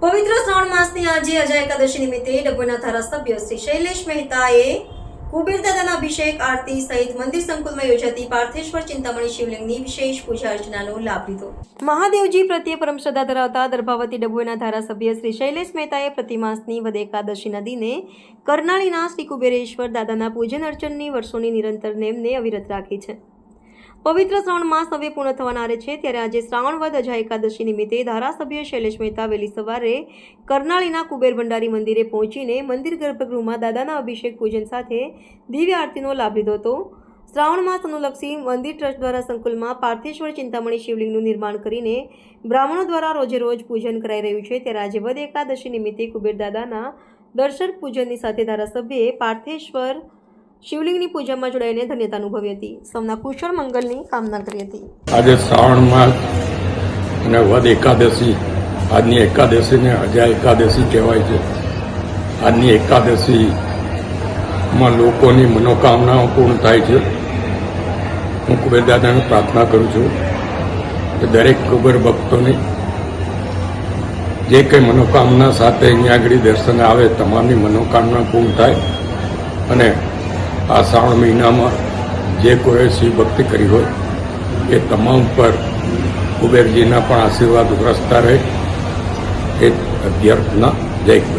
પવિત્ર શ્રાવણ માસની આજે અજય એકાદશી નિમિત્તે ડભોઈના ધારાસભ્ય શ્રી શૈલેષ મહેતાએ કુબેર દાદાના અભિષેક, આરતી સહિત મંદિર સંકુલમાં યોજાતી પાર્થેશ્વર ચિંતામણી શિવલિંગની વિશેષ પૂજા અર્ચનાનો લાભ લીધો. મહાદેવજી પ્રત્યે પરમ શ્રદ્ધા ધરાવતા દર્ભાવતી ડભોઈના ધારાસભ્ય શ્રી શૈલેષ મહેતાએ પ્રતિમાસની વદ એકાદશીના દિને કરનાળીના શ્રી કુબેરેશ્વર દાદાના પૂજન અર્ચનની વર્ષોની નિરંતર નેમને અવિરત રાખી છે. પવિત્ર શ્રાવણ માસ હવે પૂર્ણ થવાના છે, ત્યારે આજે શ્રાવણ વદ અજા એકાદશી નિમિત્તે ધારાસભ્ય શૈલેષ મહેતા વહેલી સવારે કરનાળીના કુબેર ભંડારી મંદિરે પહોંચીને મંદિર ગર્ભગૃહમાં દાદાના અભિષેક પૂજન સાથે દિવ્ય આરતીનો લાભ લીધો હતો. શ્રાવણ માસ અનુલક્ષી મંદિર ટ્રસ્ટ દ્વારા સંકુલમાં પાર્થેશ્વર ચિંતામણી શિવલિંગનું નિર્માણ કરીને બ્રાહ્મણો દ્વારા રોજે રોજ પૂજન કરાઈ રહ્યું છે, ત્યારે આજે વદ એકાદશી નિમિત્તે કુબેર દાદાના દર્શન પૂજનની સાથે ધારાસભ્યએ પાર્થેશ્વર શિવલિંગની પૂજામાં જોડાઈને ધન્યતા અનુભવી હતી. સૌના કુશળ મંગલની કામના કરી હતી. આજે શ્રાવણ માસ અને વદ એકાદશી, આજની એકાદશીને અજા એકાદશી કહેવાય છે. આજની એકાદશીમાં લોકોની મનોકામનાઓ પૂર્ણ થાય છે. હું કુબેર દાદાને પ્રાર્થના કરું છું કે દરેક કુબેર ભક્તોની જે કંઈ મનોકામના સાથે અહીંયા આગળ દર્શન આવે, તમામની મનોકામના પૂર્ણ થાય અને આ શ્રાવણ મહિનામાં જે કોઈએ શિવ ભક્તિ કરી હોય, એ તમામ પર કુબેરજીના પણ આશીર્વાદ વરસતા રહે. એ અભ્યર્થના જય